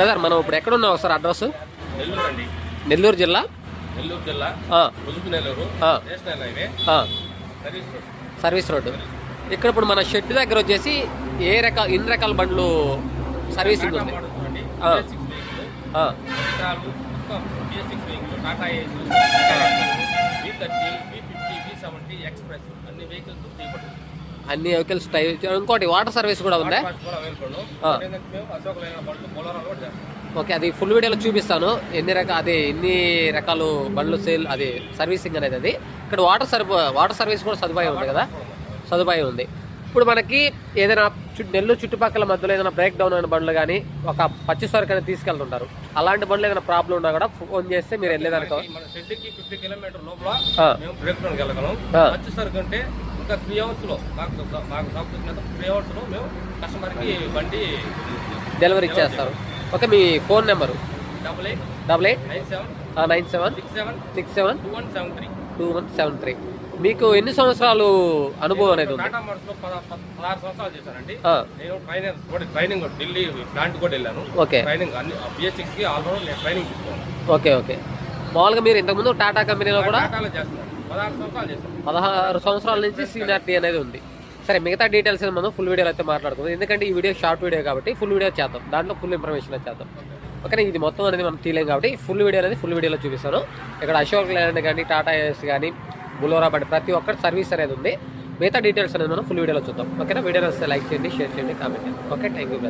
Brother మనం ఇప్పుడు ఎక్కడ ఉన్నాం సార్ అడ్రస్? నెల్లూరు అండి నెల్లూరు జిల్లా. నెల్లూరు జిల్లా Nellore. National highway. Service road. Service road ఇక్కడ ఇప్పుడు మన షెడ్ దగ్గర వచ్చేసి ఏ రకాల ఎన్ని రకాల బండ్లు సర్వీసింగ్ ఉంది? మోడల్స్ అండి. ఆ. BS6 vehicle. ఆ, ఇతరాలు మొత్తం BS6 వెహికల్. టాటా ఎక్స్ప్రెస్ అన్ని వెహికల్స్ అన్ని వెహికల్స్ టై ఇంకోటి వాటర్ సర్వీస్ కూడా ఉందా? ఓకే అది ఫుల్ వీడియోలో చూపిస్తాను. ఎన్ని రకాల అది ఎన్ని రకాలు బండ్లు సేల్ అది సర్వీసింగ్ అనేది అది. ఇక్కడ వాటర్ సర్వ వాటర్ సర్వీస్ కూడా సదుపాయం ఉంది కదా? సదుపాయం ఉంది. ఇప్పుడు మనకి ఏదైనా నెల్లూరు చుట్టుపక్కల మధ్యలో ఏదైనా బ్రేక్ డౌన్ అయిన బండ్లు కానీ ఒక పచ్చి సరుకు అనేది తీసుకెళ్తుంటారు. అలాంటి బండ్లు ఏదైనా ప్రాబ్లం ఉన్నా కూడా ఫోన్ చేస్తే మీరు వెళ్ళేదానికో ఇంకా త్రీ అవర్స్లో. మాకు మాకు షాప్ త్రీ అవర్స్లో మేము కస్టమర్కి బండి డెలివరీ ఇచ్చేస్తారు ఓకే మీ phone number? Double eight double eight? Nine seven nine seven? Six seven six seven? Two one seven three. Two one seven three. మీకు ఎన్ని సంవత్సరాలు అనుభవం అనేది ఉంది? టాటా మోటార్స్లో పద- పద- పదహారు సంవత్సరాలు చేశానండి. నేను ట్రైనర్ కూడా ట్రైనింగ్ కూడా ఢిల్లీ ప్లాంట్ కూడా వెళ్ళాను. ఓకే. ట్రైనింగ్ అన్ని బిఎస్సిక్స్కి ఆల్రౌండ్ నేను ట్రైనింగ్ తీసుకున్నాను. Okay okay. మామూలుగా మీరు ఇంతకుముందు టాటా కంపెనీలో కూడా టాటాలో చేస్తున్నాను. పదహారు సంవత్సరాల నుంచి సీనియారిటీ అనేది ఉంది. సరే మిగతా డీటెయిల్స్ మనం ఫుల్ వీడియోలో అయితే మాట్లాడుకుందాం. ఎందుకంటే ఈ వీడియో షార్ట్ వీడియో కాబట్టి ఫుల్ వీడియో చేద్దాం. దాంట్లో ఫుల్ ఇన్ఫర్మేషన్ చేద్దాం. ఓకే ఇది మొత్తం అనేది మనం తీయలేం కాబట్టి ఫుల్ వీడియో అనేది ఫుల్ వీడియోలో చూపిస్తాను. ఇక్కడ అశోక్ ల్యాండ్ కానీ టాటా ఏస్ కానీ బులోరా బండి ప్రతి ఒక్కటి సర్వీస్ అనేది ఉంది. మిగతా డీటెయిల్స్ అనేది మనం ఫుల్ వీడియోలో చూద్దాం. ఓకేనా? వీడియో వస్తే లైక్ చేయండి షేర్ చేయండి కామెంట్ చేయండి. Okay thank you